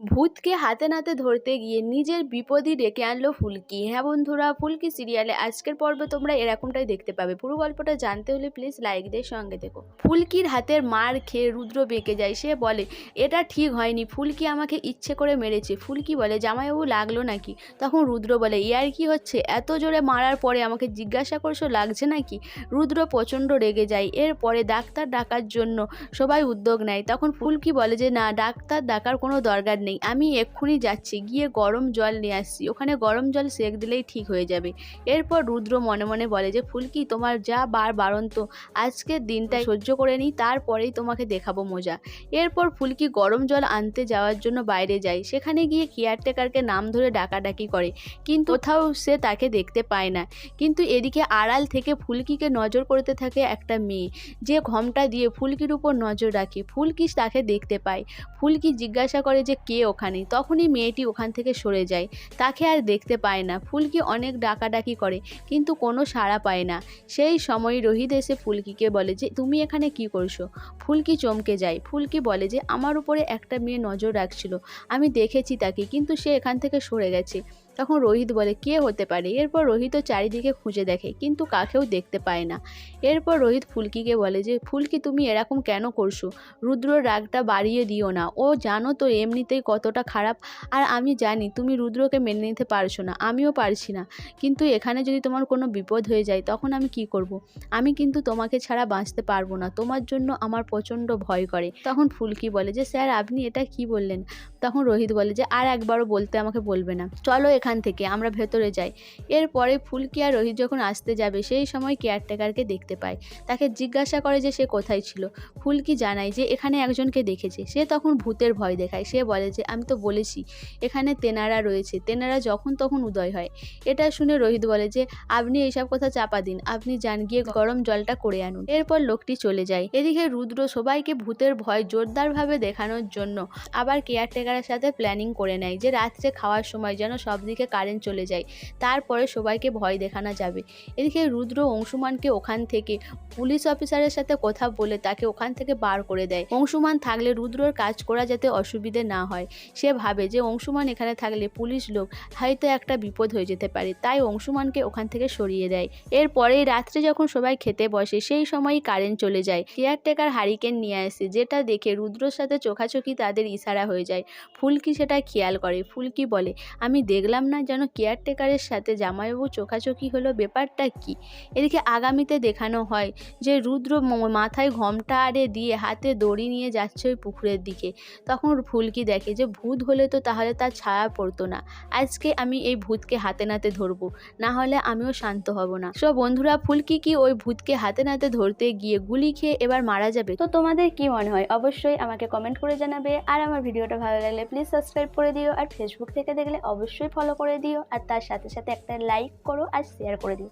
ভূতকে হাতে নাতে ধরতে গিয়ে নিজের বিপদই ডেকে আনলো ফুলকি। হ্যাঁ বন্ধুরা, ফুলকি সিরিয়ালে আজকের পর্বে তোমরা এরকমটাই দেখতে পাবে। পুরো গল্পটা জানতে হলে প্লিজ লাইক দিয়ে সঙ্গে দেখো ফুলকির হাতের মার খেয়ে রুদ্র বেঁকে যায়। সে বলে, এটা ঠিক হয়নি। ফুলকি আমাকে ইচ্ছে করে মেরেছে। ফুলকি বলে, জামাইবাবু লাগল নাকি? তখন রুদ্র বলে ইয়ার কি হচ্ছে? এত জোরে মারার পরে আমাকে জিজ্ঞাসা করছ, লাগছে নাকি? রুদ্র প্রচণ্ড রেগে যায়। এরপরে ডাক্তার ডাকার জন্য সবাই উদ্যোগ নেয়। তখন ফুলকি বলে যে, না, ডাক্তার ডাকার কোনো দরকার নেই। আমি এক্ষুনি যাচ্ছি, গিয়ে গরম জল নিয়ে আসছি। ওখানে গরম জল সেক দিলেই ঠিক হয়ে যাবে। এরপর রুদ্র মনে মনে বলে যে ফুলকি তোমার যা বার বারন্ত আজকের দিনটাই সহ্য করে নিই, তারপরেই তোমাকে দেখাবো মজা। এরপর ফুলকি গরম জল আনতে যাওয়ার জন্য বাইরে যায়। সেখানে গিয়ে কেয়ারটেকারকে নাম ধরে ডাকাডাকি করে। কিন্তু কোথাও সে তাকে দেখতে পায় না। কিন্তু এদিকে আড়াল থেকে ফুলকিকে নজর করতে থাকে একটা মেয়ে। যে ঘমটা দিয়ে ফুলকির উপর নজর রাখে, ফুলকি তাকে দেখতে পায়। ফুলকি জিজ্ঞাসা করে যে, কে ওখানে, তখনই মেয়েটি ওখান থেকে সরে যায়। তাকে আর দেখতে পায় না। ফুলকি অনেক ডাকাডাকি করে, কিন্তু কোনো সাড়া পায় না। সেই সময় রোহিত এসে ফুলকিকে বলে যে, তুমি এখানে কি করছ? ফুলকি চমকে যায়। ফুলকি বলে যে, আমার উপরে একটা মেয়ে নজর রাখছিল। আমি দেখেছি তাকে, কিন্তু সে এখান থেকে সরে গেছে। তখন রোহিত বলে, কে হতে পারে? এরপর রোহিতও চারিদিকে খুঁজে দেখে, কিন্তু কাকেও দেখতে পায় না। এরপর রোহিত ফুলকিকে বলে যে, ফুলকি, তুমি এরকম কেন করছ? রুদ্রর রাগটা বাড়িয়ে দিও না। ও জানো তো, এমনিতেই কতটা খারাপ। আর আমি জানি তুমি রুদ্রকে মেনে নিতে পারছ না, আমিও পারছি না। কিন্তু এখানে যদি তোমার কোনো বিপদ হয়ে যায়, তখন আমি কি করব। আমি কিন্তু তোমাকে ছাড়া বাঁচতে পারব না, তোমার জন্য আমার প্রচণ্ড ভয় করে। তখন ফুলকি বলে যে, স্যার, আপনি এটা কি বললেন? তখন রোহিত বলে যে, আর একবারও বলতে আমাকে বলবে না। চলো এখান থেকে, আমরা ভেতরে যাই। এরপরে ফুলকি আর রোহিত যখন আসতে যাবে, সেই সময় কেয়ারটেকারকে দেখতে পায়। তাকে জিজ্ঞাসা করে যে, সে কোথায় ছিল? ফুলকি জানায় যে, এখানে একজনকে দেখেছে। সে তখন ভূতের ভয় দেখায়। সে বলে যে আমি তো বলেছি, এখানে তেনারা রয়েছে। তেনারা যখন তখন উদয় হয়। এটা শুনে রোহিত বলে যে, আপনি এইসব কথা চাপা দিন। আপনি যান গিয়ে গরম জলটা করে আনুন। এরপর লোকটি চলে যায়। এদিকে রুদ্র সবাইকে ভূতের ভয় জোরদারভাবে দেখানোর জন্য আবার কেয়ারটেকারের সাথে প্ল্যানিং করে নেয় যে, রাত্রে খাওয়ার সময় যেন সব দিকে কারেন্ট চলে যায়। তারপরে সবাইকে ভয় দেখানো যাবে। এদিকে রুদ্র অংশুমানকে ওখান থেকে পুলিশ অফিসারের সাথে কথা বলে তাকে ওখান থেকে বার করে দেয়। অংশুমান থাকলে রুদ্রর কাজ করা যাতে অসুবিধে না হয়। সে ভাবে যে অংশুমান এখানে থাকলে পুলিশ লোক হয়তো একটা বিপদ হয়ে যেতে পারে। তাই অংশুমানকে ওখান থেকে সরিয়ে দেয়। এরপরেই রাত্রে যখন সবাই খেতে বসে, সেই সময়ই কারেন্ট চলে যায়। কেয়ারটেকার হারিকেন নিয়ে আসে, যেটা দেখে রুদ্রর সাথে চোখাচোখি তাদের ইশারা হয়ে যায়। ফুলকি সেটা খেয়াল করে। ফুলকি বলে, আমি দেখলাম না যেন কেয়ারটেকারের সাথে জামাইবাবু চোখাচোখি হলো। ব্যাপারটা কি? এদিকে আগামীতে দেখানো হয় যে রুদ্র মাথায় ঘমটা আরে দিয়ে হাতে দড়ি নিয়ে যাচ্ছে ওই পুকুরের দিকে। তখন ফুলকি দেখে যে ভূত হলে তো তাহলে তার ছায়া পড়তো না। আজকে আমি এই ভূতকে হাতে নাতে ধরবো, না হলে আমিও শান্ত হব না। সব বন্ধুরা, ফুলকি কি ওই ভূতকে হাতে নাতে ধরতে গিয়ে গুলি খেয়ে এবার মারা যাবে? তো তোমাদের কি মনে হয়? অবশ্যই আমাকে কমেন্ট করে জানাবে। আর আমার ভিডিওটা ভালো লাগলে প্লিজ সাবস্ক্রাইব করে দিও। আর ফেসবুক থেকে দেখলে অবশ্যই ফলো করে দিও। আর তার সাথে সাথে একটা লাইক করো আর শেয়ার করে দিও।